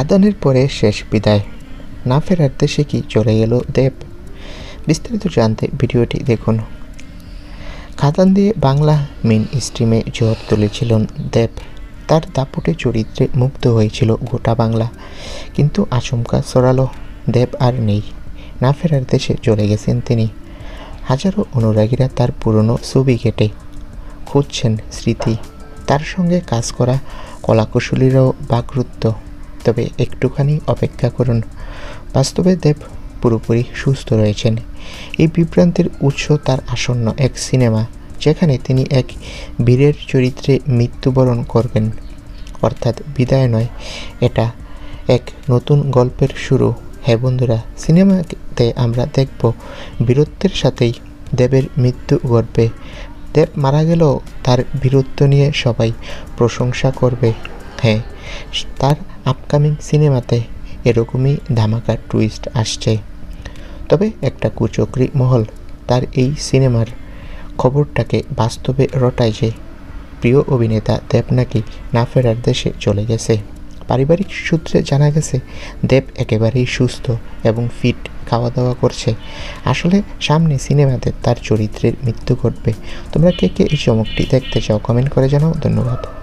খাদানের পরে শেষ বিদায়। না ফেরার দেশে কি চলে গেল দেব? বিস্তারিত জানতে ভিডিওটি দেখুন। খাদান দিয়ে বাংলা মেন স্ট্রিমে ঝড় তুলেছিলেন দেব। তার দাপটে চরিত্রে মুগ্ধ হয়েছিল গোটা বাংলা। কিন্তু আচমকা ছড়ালো দেব আর নেই। না ফেরার দেশে চলে গেছেন তিনি। হাজারো অনুরাগীরা তার পুরনো ছবি কেটে খুঁজছেন স্মৃতি। তার সঙ্গে কাজ করা কলাকুশলীরাও বাকরুদ্ধ। তবে একটুখানি অপেক্ষা করুন। বাস্তবে দেব পুরোপুরি সুস্থ রয়েছেন। এই বিভ্রান্তির উৎস তার আসন্ন এক সিনেমা, যেখানে তিনি এক বীরের চরিত্রে মৃত্যুবরণ করবেন। অর্থাৎ বিদায় নয়, এটা এক নতুন গল্পের শুরু। হ্যাঁ বন্ধুরা, সিনেমাতে আমরা দেখব বীরত্বের সাথেই দেবের মৃত্যু ঘটবে। দেব মারা গেলেও তার বীরত্ব নিয়ে সবাই প্রশংসা করবে। হ্যাঁ তার আপকামিং সিনেমাতে এরকমই ধামাকা টুইস্ট আসছে। তবে একটা কুচক্রি মহল তার এই সিনেমার খবরটাকে বাস্তবে রটায় যে প্রিয় অভিনেতা দেব নাকি না ফেরার দেশে চলে গেছে। পারিবারিক সূত্রে জানা গেছে, দেব একেবারেই সুস্থ এবং ফিট খাওয়া দাওয়া করছে। আসলে সামনে সিনেমাতে তার চরিত্রের মৃত্যু ঘটবে। তোমরা কে কে এই চমকটি দেখতে চাও কমেন্ট করে জানাও। ধন্যবাদ।